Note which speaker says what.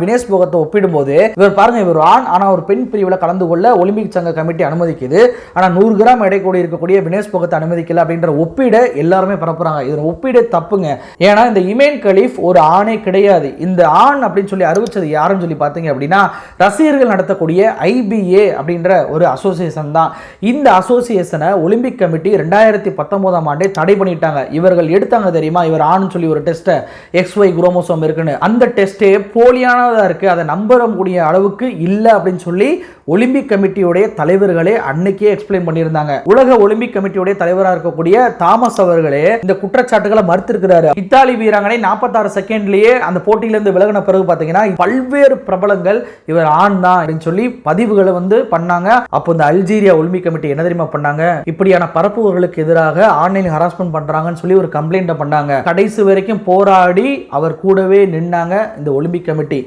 Speaker 1: வினேஷ் போகத்தை ஒப்பிடும்போது இவர் பாருங்க இவர் ஆண் ஆனால் ஒரு பெண் பிரிவில் கலந்து கொள்ள ஒலிம்பிக் சங்க கமிட்டி அனுமதிக்குது. ஆனால் நூறு கிராம் எடை கூட இருக்கக்கூடிய வினேஷ் போகத்தை அனுமதிக்கல அப்படின்ற ஒப்பீடை எல்லாருமே பரப்புறாங்க. இது ஒப்பீடு தப்புங்க. ஏன்னா இந்த இமேன் கலீஃப் ஒரு ஆணே கிடையாது. இந்த ஆண் அப்படின்னு சொல்லி அறிவிச்சது யாருன்னு சொல்லி பார்த்தீங்க அப்படின்னா ரசிகர்கள் நடத்தக்கூடிய ஐபிஏ அப்படின்ற ஒரு அசோசியேஷன் தான். இந்த அசோசியேஷனை ஒலிம்பிக் கமிட்டி ரெண்டாயிரத்தி பத்தொன்பதாம் ஆண்டே தடை பண்ணிட்டாங்க. இவர்கள் எடுத்தாங்க தெரியுமா? இவர் ஆணுன்னு சொல்லி ஒரு டெஸ்ட்டை எக்ஸ் ஒய் குரோமோசோம் இருக்குன்னு. அந்த டெஸ்ட்டே போலியான போலியானதாக இருக்குது அதை நம்பக்கூடிய அளவுக்கு இல்லை அப்படின்னு சொல்லி ஒலிம்பிக் கமிட்டியுடைய தலைவர்களே அன்னைக்கே எக்ஸ்பிளைன் பண்ணியிருந்தாங்க. உலக ஒலிம்பிக் கமிட்டியுடைய தலைவராக இருக்கக்கூடிய தாமஸ் அவர்களே இந்த குற்றச்சாட்டுகளை மறுத்திருக்கிறாரு. இத்தாலி வீராங்கனை நாற்பத்தாறு செகண்ட்லயே அந்த போட்டியிலிருந்து விலகின பிறகு பார்த்தீங்கன்னா பல்வேறு பிரபலங்கள் இவர் ஆண் தான் அப்படின்னு சொல்லி பதிவுகளை வந்து பண்ணாங்க. அப்போ இந்த அல்ஜீரியா ஒலிம்பிக் கமிட்டி என்ன தெரியுமா பண்ணாங்க? இப்படியான பரப்புவர்களுக்கு எதிராக ஆன்லைன் ஹராஸ்மெண்ட் பண்றாங்கன்னு சொல்லி ஒரு கம்ப்ளைண்ட்டை பண்ணாங்க. கடைசி வரைக்கும் போராடி அவர் கூடவே நின்னாங்க இந்த ஒலிம்பிக் கமிட்டி.